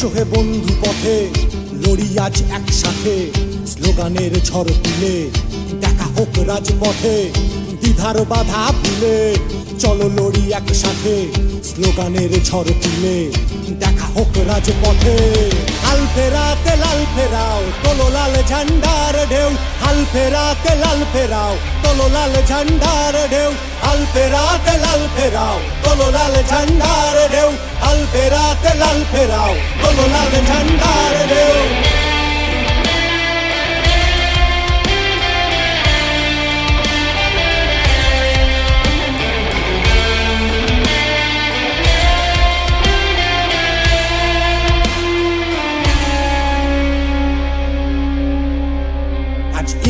এসো হে বন্ধু পথে, লড়ি আজ একসাথে। স্লোগানের ঝড় তুলে, দেখা হোক রাজপথে, দ্বিধার বাধা ভুলে। চলো লড়ি একসাথে, স্লোগানের ঝড় তুলে, দেখা হোক রাজপথে। হাল ফেরাতে লাল ফেরাও, তোলো লাল ঝান্ডার ঢেউ। হাল ফেরাতে লাল ফেরাও, তোলো লাল ঝান্ডার ঢেউ। হাল ফেরাতে লাল ফেরাও, তোলো লাল ঝান্ডার ঢেউ। হাল লাল ফেরাও তোলো লাল ঝান্ডার ঢেউ।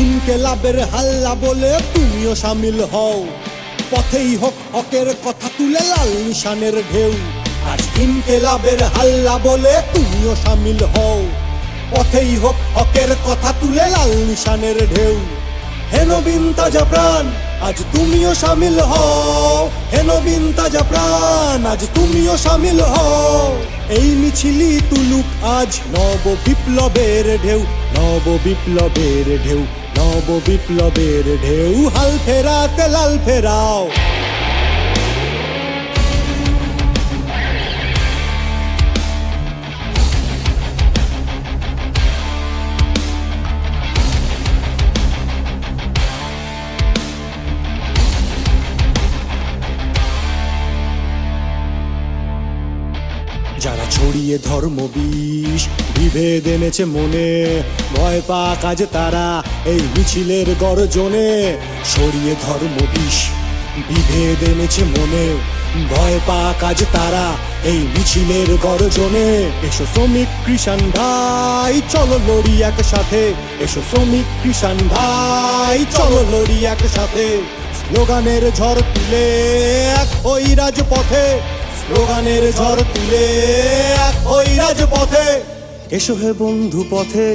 ইনকেলাবের হাল্লা বলে তুমিও সামিল হও। পথেই হোক হকের কথা তুলে লাল নিশানের ঢেউ। আজ ইনকেলাবের হাল্লা বলে তুমিও সামিল হও। পথেই হোক হকের কথা তুলে লাল নিশানের ঢেউ। হেনবিন তাজা প্রাণ, আজ তুমিও সামিল হও। হেনবিন তাজা প্রাণ, আজ তুমিও সামিল হও। এই মিছিলি তুলুক আজ নব বিপ্লবের ঢেউ। নব বিপ্লবের ঢেউ, নব বিপ্লবের ঢেউ। হাল ফেরাতে লাল ফেরাও। যারা ছড়িয়ে ধর্ম বিষ, বিভেদ এনেছে মনে, ভয় পা কাজ তারা এই মিছিলের গর্জনে। ছড়িয়ে ধর্ম বিষ, বিভেদ এনেছে মনে, ভয় পা কাজ তারা এই মিছিলের গর্জনে। এসো শ্রমিক কৃষাণ ভাই, চলো লড়ি একসাথে। এসো শ্রমিক কৃষাণ ভাই, চলো লড়ি একসাথে। স্লোগানের ঝড় তুলে এক ওই রাজপথে। স্লোগানের ঝড় তুলে ওই রাজপথে। এসো হে বন্ধু পথে।